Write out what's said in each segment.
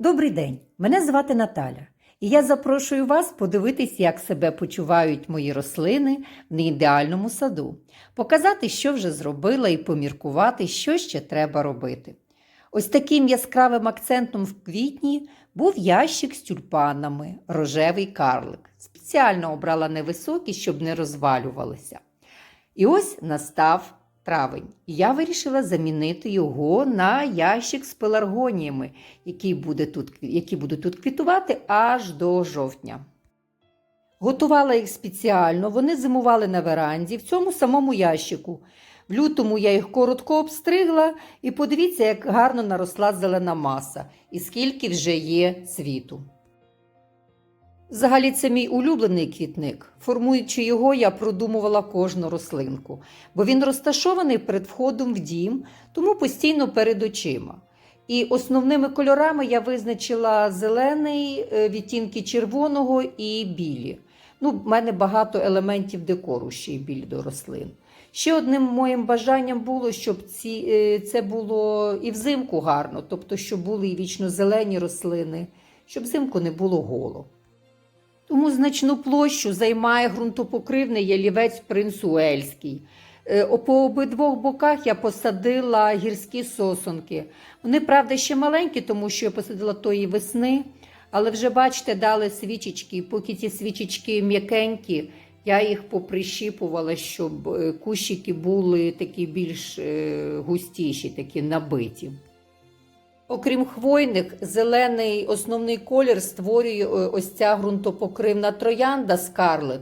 Добрий день! Мене звати Наталя, і я запрошую вас подивитись, як себе почувають мої рослини в неідеальному саду, показати, що вже зробила, і поміркувати, що ще треба робити. Ось таким яскравим акцентом в квітні був ящик з тюльпанами, рожевий карлик. Спеціально обрала невисокі, щоб не розвалювалися. І ось настав травень. І я вирішила замінити його на ящик з пеларгоніями, які, буде тут, які будуть тут квітувати аж до жовтня. Готувала їх спеціально, вони зимували на веранді в цьому самому ящику. В лютому я їх коротко обстригла, і подивіться, як гарно наросла зелена маса, і скільки вже є цвіту. Взагалі, це мій улюблений квітник. Формуючи його, я продумувала кожну рослинку, бо він розташований перед входом в дім, тому постійно перед очима. І основними кольорами я визначила зелений, е, відтінки червоного і білі. Ну, в мене багато елементів декору ще й білі до рослин. Ще одним моїм бажанням було, щоб ці, е, це було і взимку гарно, тобто, щоб були і вічно зелені рослини, щоб взимку не було голо. Тому значну площу займає ґрунтопокривний ялівець принц Уельський. Е, По обидвох боках я посадила гірські сосонки. Вони, правда, ще маленькі, тому що я посадила тої весни, але вже, бачите, дали свічечки. Поки ці свічечки м'якенькі, я їх поприщіпувала, щоб е, кущики були такі більш е, густіші, такі набиті. Окрім хвойних, зелений основний колір створює е, ось ця ґрунтопокривна троянда скарлет.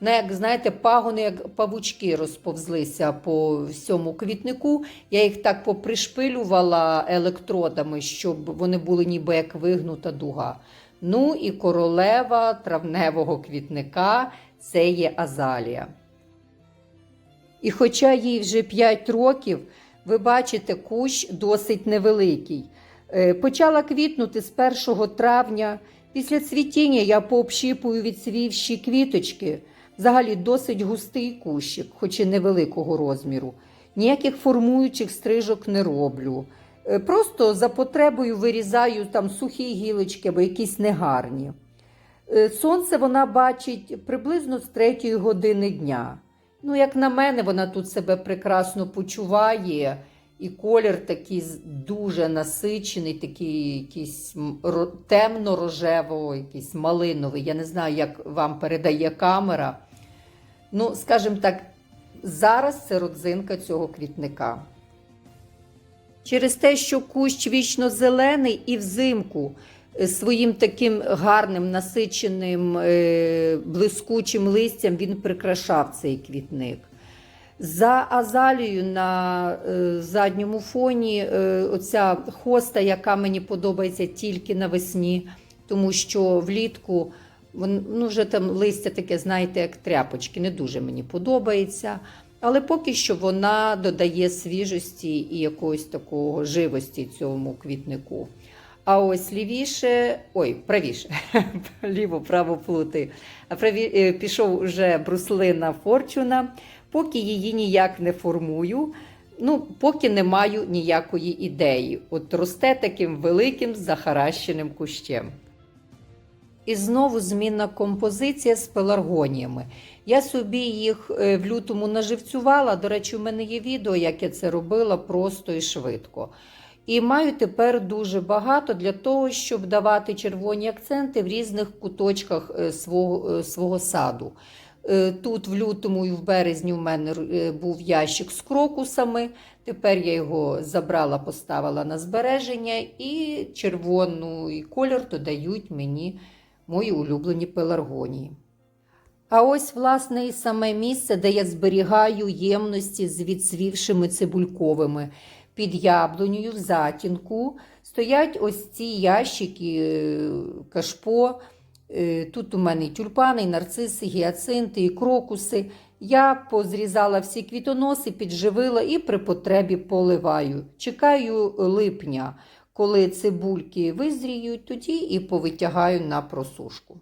Вона, як знаєте, пагони, як павучки розповзлися по всьому квітнику. Я їх так попришпилювала електродами, щоб вони були ніби як вигнута дуга. Ну і королева травневого квітника це є азалія. І хоча їй вже 5 років, ви бачите, кущ досить невеликий. Е, Почала квітнути з 1 травня. Після цвітіння я пообщіпую відсвівші квіточки. Взагалі досить густий кущик, хоч і невеликого розміру. Ніяких формуючих стрижок не роблю. Е, Просто за потребою вирізаю там сухі гілочки або якісь негарні. Е, Сонце вона бачить приблизно з третьої години дня. Ну, як на мене, вона тут себе прекрасно почуває, і колір такий дуже насичений, такий якийсь ро- темно-рожево, якийсь малиновий. Я не знаю, як вам передає камера. Ну, скажімо так, зараз це родзинка цього квітника. Через те, що кущ вічно зелений і взимку е, своїм таким гарним насиченим е, блискучим листям він прикрашав цей квітник. За азалією на е, задньому фоні е, оця хоста, яка мені подобається тільки навесні, тому що влітку ну, вже там листя таке, знаєте, як тряпочки, не дуже мені подобається. Але поки що вона додає свіжості і якоїсь такого живості цьому квітнику. А ось лівіше, ой, правіше, ліво, право плути. Праві, е, пішов вже бруслина Форчуна, поки її ніяк не формую, ну, поки не маю ніякої ідеї. От росте таким великим захаращеним кущем. І знову змінна композиція з пеларгоніями. Я собі їх е, в лютому наживцювала. До речі, у мене є відео, як я це робила просто і швидко. І маю тепер дуже багато для того, щоб давати червоні акценти в різних куточках е, свого, е, свого саду. Е, Тут в лютому і в березні в мене е, був ящик з крокусами. Тепер я його забрала, поставила на збереження, і червоний колір додають мені мої улюблені пеларгонії. А ось, власне, і саме місце, де я зберігаю ємності з відсвівшими цибульковими. Під яблунею в затінку стоять ось ці ящики е, кашпо. Е, Тут у мене і тюльпани, і нарциси, гіацинти, і крокуси. Я позрізала всі квітоноси, підживила і при потребі поливаю. Чекаю липня, коли цибульки визріють, тоді і повитягаю на просушку.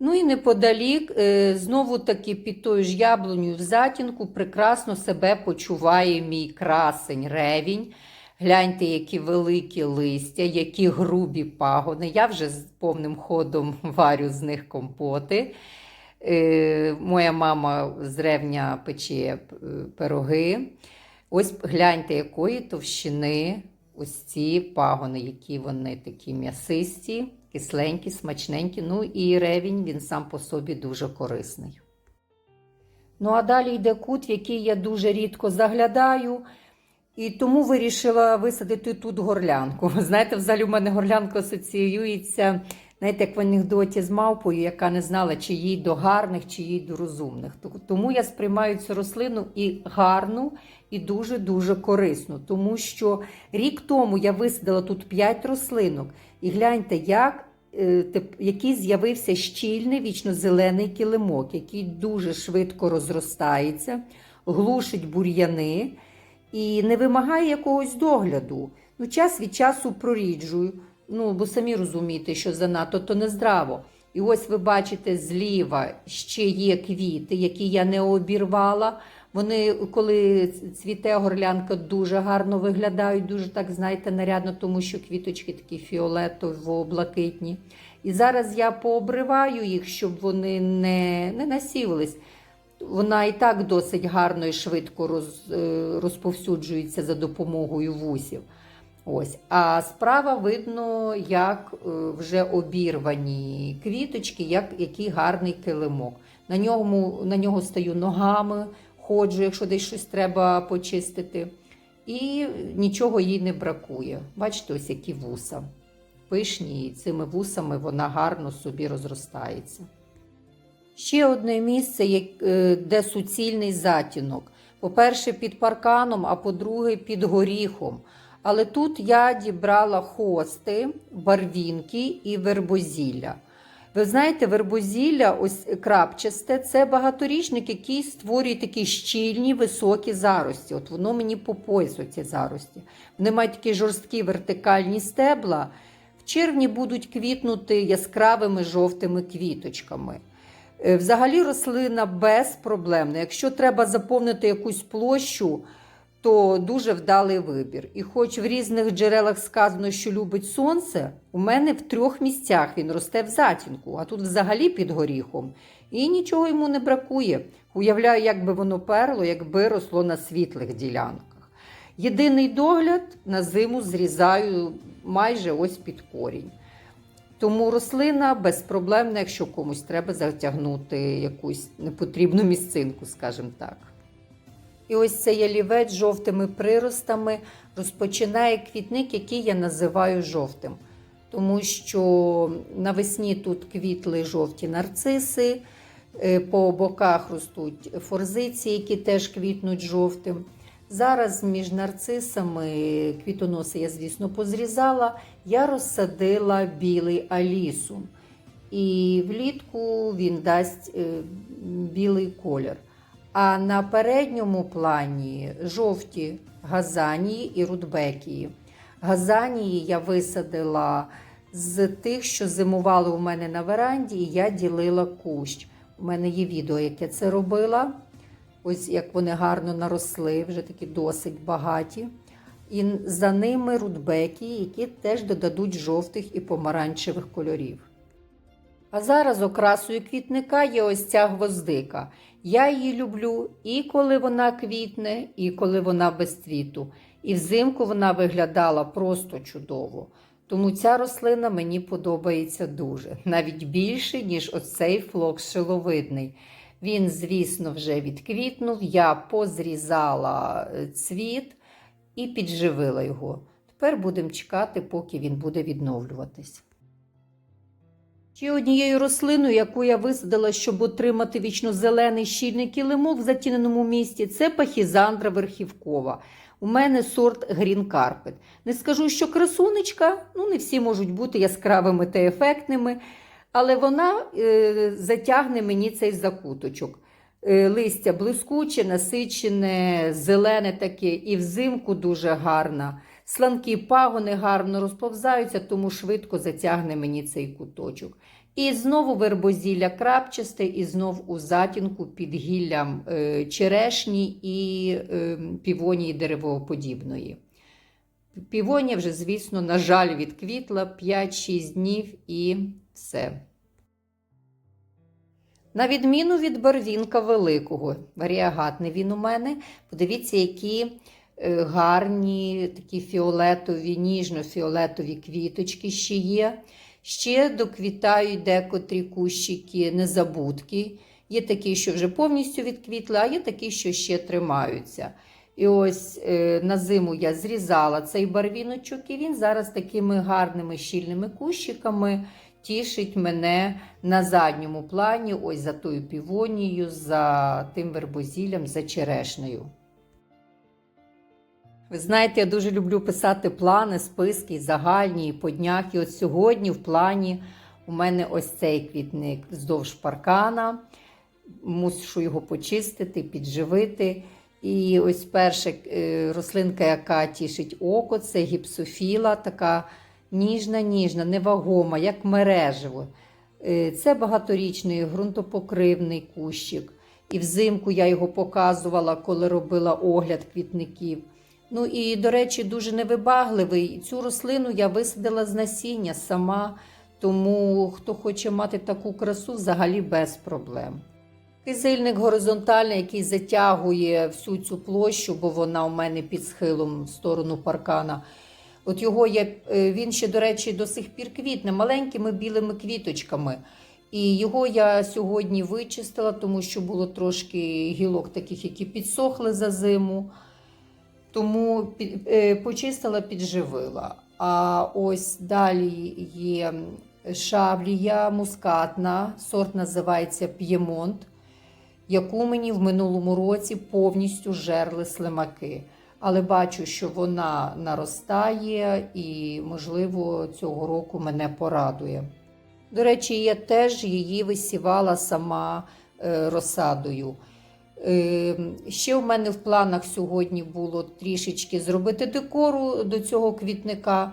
Ну і неподалік, е, знову таки під тою ж яблунею в затінку прекрасно себе почуває мій красень ревінь. Гляньте, які великі листя, які грубі пагони. Я вже з повним ходом варю з них компоти. Е, моя мама з ревня пече е, пироги. Ось гляньте, якої товщини ось ці пагони, які вони такі м'ясисті, кисленькі, смачненькі. Ну і ревінь він сам по собі дуже корисний. Ну а далі йде кут, в який я дуже рідко заглядаю. І тому вирішила висадити тут горлянку. Знаєте, взагалі у мене горлянка асоціюється, знаєте, як в анекдоті з мавпою, яка не знала, чи їй до гарних, чи їй до розумних. Тому я сприймаю цю рослину і гарну, і дуже-дуже корисну. Тому що рік тому я висадила тут 5 рослинок. І гляньте, як, е, який з'явився щільний вічно-зелений килимок, який дуже швидко розростається, глушить бур'яни і не вимагає якогось догляду. Ну, час від часу проріджую, ну, бо самі розумієте, що занадто то нездраво. І ось ви бачите, зліва ще є квіти, які я не обірвала. Вони, коли цвіте горлянка, дуже гарно виглядають, дуже так, знаєте, нарядно, тому що квіточки такі фіолетово-блакитні. І зараз я пообриваю їх, щоб вони не, не насівались. Вона і так досить гарно і швидко роз, е, розповсюджується за допомогою вусів. Ось. А справа видно, як е, вже обірвані квіточки, як який гарний килимок. На ньому, на нього стаю ногами, ходжу, якщо десь щось треба почистити. І нічого їй не бракує. Бачите, ось які вуса. Пишні, і цими вусами вона гарно собі розростається. Ще одне місце, е, де суцільний затінок. По-перше, під парканом, а по-друге, під горіхом. Але тут я дібрала хости, барвінки і вербозілля. Ви знаєте, вербозілля, ось крапчасте, це багаторічник, який створює такі щільні високі зарості. От воно мені по поясу ці зарості. Вони мають такі жорсткі вертикальні стебла. В червні будуть квітнути яскравими жовтими квіточками. Е, Взагалі рослина безпроблемна. Якщо треба заповнити якусь площу, то дуже вдалий вибір. І хоч в різних джерелах сказано, що любить сонце, у мене в трьох місцях він росте в затінку, а тут взагалі під горіхом. І нічого йому не бракує. Уявляю, як би воно перло, якби росло на світлих ділянках. Єдиний догляд на зиму зрізаю майже ось під корінь. Тому рослина безпроблемна, якщо комусь треба затягнути якусь непотрібну місцинку, скажімо так. І ось цей ялівець з жовтими приростами розпочинає квітник, який я називаю жовтим. Тому що навесні тут квітли жовті нарциси, е, по боках ростуть форзиці, які теж квітнуть жовтим. Зараз між нарцисами квітоноси я, звісно, позрізала. Я розсадила білий алісум. І влітку він дасть е, білий колір. А на передньому плані жовті газанії і рудбекії. Газанії я висадила з тих, що зимували у мене на веранді, і я ділила кущ. У мене є відео, як я це робила. Ось як вони гарно наросли, вже такі досить багаті. І за ними рудбеки, які теж додадуть жовтих і помаранчевих кольорів. А зараз окрасою квітника є ось ця гвоздика. Я її люблю і коли вона квітне, і коли вона без цвіту. І взимку вона виглядала просто чудово. Тому ця рослина мені подобається дуже, навіть більше, ніж оцей флокс шиловидний. Він, звісно, вже відквітнув, я позрізала е, цвіт і підживила його. Тепер будемо чекати, поки він буде відновлюватись. Ще однією рослиною, яку я висадила, щоб отримати вічно-зелений щільний килимок в затіненому місті, це пахізандра верхівкова. У мене сорт Green Carpet. Не скажу, що красунечка, ну не всі можуть бути яскравими та ефектними, але вона е, затягне мені цей закуточок. Е, листя блискуче, насичене, зелене таке, і взимку дуже гарна. Сланкі пагони гарно розповзаються, тому швидко затягне мені цей куточок. І знову вербозілля крапчасте, і знов у затінку під гіллям е, черешні і півонії деревоподібної. Півонія вже, звісно, на жаль, відквітла 5-6 днів і все. На відміну від барвінка великого, варіагатний він у мене. Подивіться, які е, гарні такі фіолетові, ніжно-фіолетові квіточки ще є. Ще доквітають декотрі кущики незабудки. Є такі, що вже повністю відквітли, а є такі, що ще тримаються. І ось е, на зиму я зрізала цей барвіночок, і він зараз такими гарними щільними кущиками тішить мене на задньому плані, ось за тою півонією, за тим вербозіллям, за черешнею. Ви знаєте, я дуже люблю писати плани, списки, загальні, і по днях. І от сьогодні в плані у мене ось цей квітник вздовж паркана. Мушу його почистити, підживити. І ось перша е, рослинка, яка тішить око, це гіпсофіла, така ніжна, ніжна, невагома, як мережево. Е, Це багаторічний ґрунтопокривний кущик. І взимку я його показувала, коли робила огляд квітників. Ну і, до речі, дуже невибагливий. Цю рослину я висадила з насіння сама, тому хто хоче мати таку красу, взагалі без проблем. Кизильник горизонтальний, який затягує всю цю площу, бо вона у мене під схилом в сторону паркана. От його я, е, він ще, до речі, до сих пір квітне маленькими білими квіточками. І його я сьогодні вичистила, тому що було трошки гілок таких, які підсохли за зиму. Тому е, почистила, підживила. А ось далі є шавлія мускатна, сорт називається П'ємонт, яку мені в минулому році повністю жерли слимаки. Але бачу, що вона наростає і, можливо, цього року мене порадує. До речі, я теж її висівала сама е, розсадою. Е, Ще в мене в планах сьогодні було трішечки зробити декору до цього квітника.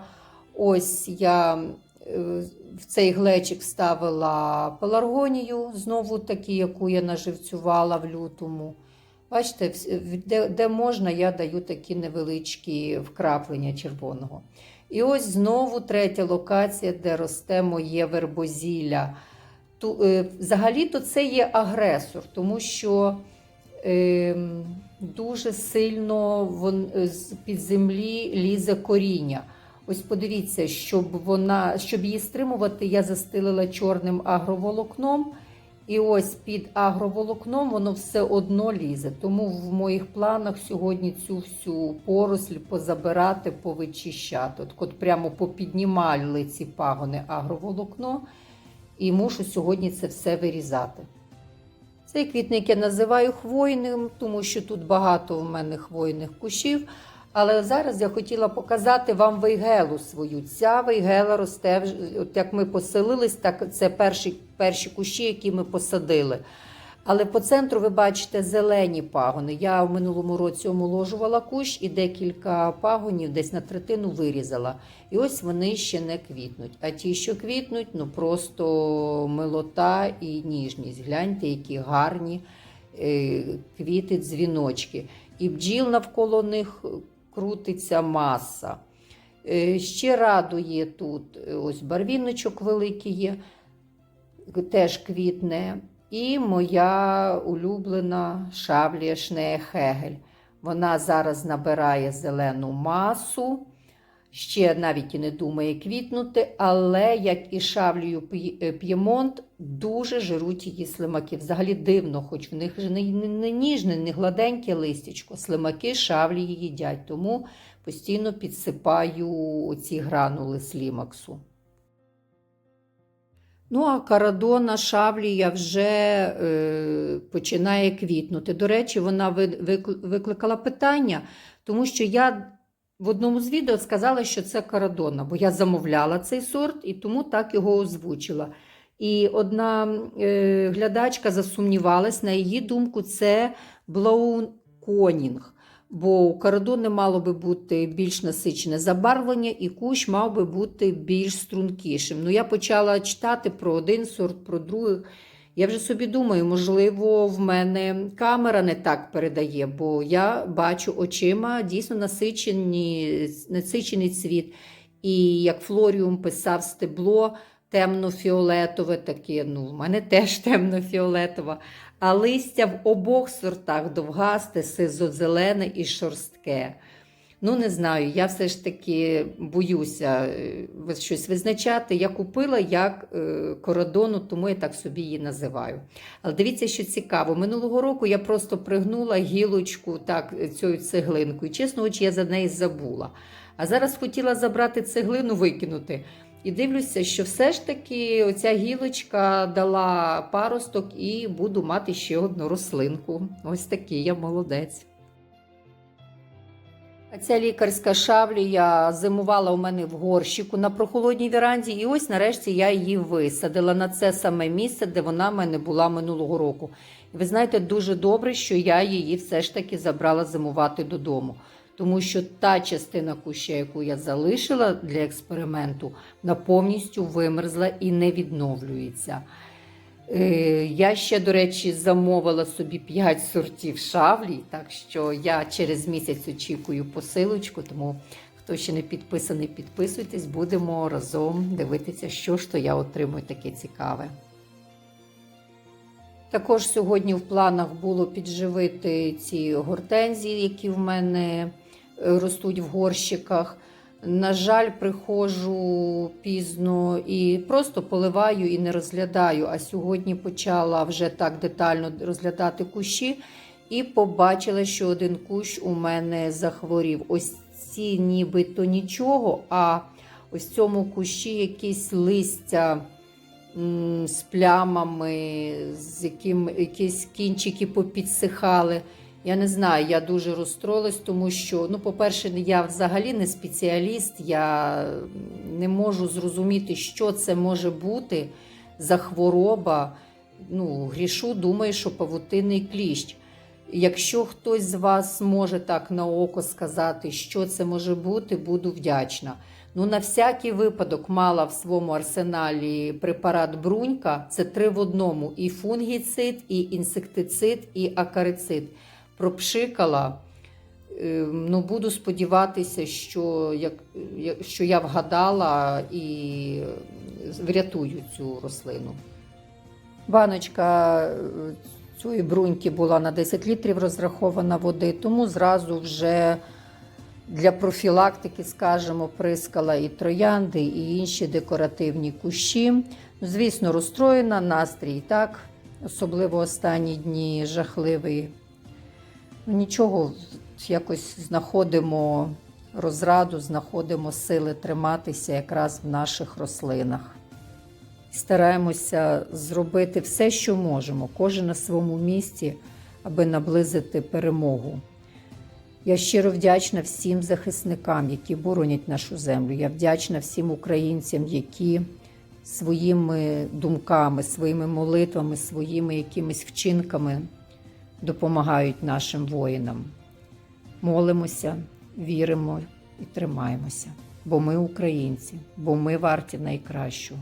Ось я е, в цей глечик ставила пеларгонію, знову таку, яку я наживцювала в лютому. Бачите, де, де можна, я даю такі невеличкі вкраплення червоного. І ось знову третя локація, де росте моє вербозілля. Ту, е, взагалі-то це є агресор, тому що е, дуже сильно вон, з під землі лізе коріння. Ось подивіться, щоб вона, щоб її стримувати, я застелила чорним агроволокном. І ось під агроволокном воно все одно лізе. Тому в моїх планах сьогодні цю всю поросль позабирати, повичищати. От, от прямо попіднімали ці пагони агроволокно, і мушу сьогодні це все вирізати. Цей квітник я називаю хвойним, тому що тут багато в мене хвойних кущів. Але зараз я хотіла показати вам вейгелу свою. Ця вейгела росте, от як ми поселились, так це перші, перші кущі, які ми посадили. Але по центру ви бачите зелені пагони. Я в минулому році омоложувала кущ і декілька пагонів десь на третину вирізала. І ось вони ще не квітнуть. А ті, що квітнуть, ну просто милота і ніжність. Гляньте, які гарні е, квіти, дзвіночки. І бджіл навколо них крутиться маса. Е, Ще радує тут е, ось барвіночок великий є, теж квітне. І моя улюблена шавлія Шнеєхегель. Вона зараз набирає зелену масу, ще навіть і не думає квітнути, але як і шавлію е, П'ємонт, дуже жируть її слимаки. Взагалі дивно, хоч в них не ніжне, не гладеньке листячко. Слимаки шавлії їдять, тому постійно підсипаю ці гранули слімаксу. Ну, а карадона шавлія вже е, починає квітнути. До речі, вона викликала питання, тому що я в одному з відео сказала, що це карадона, бо я замовляла цей сорт і тому так його озвучила. І одна е, глядачка засумнівалась, на її думку, це Блоун Конінг. Бо у карадони мало би бути більш насичене забарвлення, і кущ мав би бути більш стрункішим. Ну, я почала читати про один сорт, про другий, Я вже собі думаю, можливо, в мене камера не так передає, бо я бачу очима дійсно насичені, насичений цвіт. І як Флоріум писав стебло темно-фіолетове таке, ну, в мене теж темно-фіолетове. А листя в обох сортах довгасте, сизо-зелене і шорстке. Ну, не знаю, я все ж таки боюся е, щось визначати. Я купила як е, кородону, тому я так собі її називаю. Але дивіться, що цікаво. Минулого року я просто пригнула гілочку так, цією цеглинкою. Чесно, очі, я за неї забула. А зараз хотіла забрати цеглину, викинути. І дивлюся, що все ж таки оця гілочка дала паросток і буду мати ще одну рослинку. Ось такий я молодець. Ця лікарська шавлія зимувала у мене в горщику на прохолодній віранді, і ось нарешті я її висадила на це саме місце, де вона в мене була минулого року. І ви знаєте, дуже добре, що я її все ж таки забрала зимувати додому. Тому що та частина куща, яку я залишила для експерименту, вона повністю вимерзла і не відновлюється. Е, Я ще, до речі, замовила собі 5 сортів шавлі, так що я через місяць очікую посилочку, тому хто ще не підписаний, підписуйтесь, будемо разом дивитися, що ж то я отримую таке цікаве. Також сьогодні в планах було підживити ці гортензії, які в мене е, ростуть в горщиках. На жаль, приходжу пізно і просто поливаю і не розглядаю. А сьогодні почала вже так детально розглядати кущі і побачила, що один кущ у мене захворів. Ось ці нібито нічого, а ось цьому кущі якісь листя з плямами, з яким якісь кінчики попідсихали. Я не знаю, я дуже розстроїлась, тому що, ну, по-перше, я взагалі не спеціаліст, я не можу зрозуміти, що це може бути за хвороба. Ну, грішу, думаю, що павутинний кліщ. Якщо хтось з вас може так на око сказати, що це може бути, буду вдячна. Ну, на всякий випадок мала в своєму арсеналі препарат брунька. Це три в одному: і фунгіцид, і інсектицид, і акарицид. Пропшикала. Е, Ну, буду сподіватися, що, як, що я вгадала і врятую цю рослину. Баночка е, цієї бруньки була на 10 літрів розрахована води, тому зразу вже для профілактики, скажімо, прискала і троянди, і інші декоративні кущі. Ну, Звісно, розстроєна, настрій так, особливо останні дні жахливий. Нічого, якось знаходимо розраду, знаходимо сили триматися якраз в наших рослинах. Стараємося зробити все, що можемо, кожен на своєму місці, аби наблизити перемогу. Я щиро вдячна всім захисникам, які боронять нашу землю. Я вдячна всім українцям, які своїми думками, своїми молитвами, своїми якимись вчинками допомагають нашим воїнам. Молимося, віримо і тримаємося, бо ми українці, бо ми варті найкращого.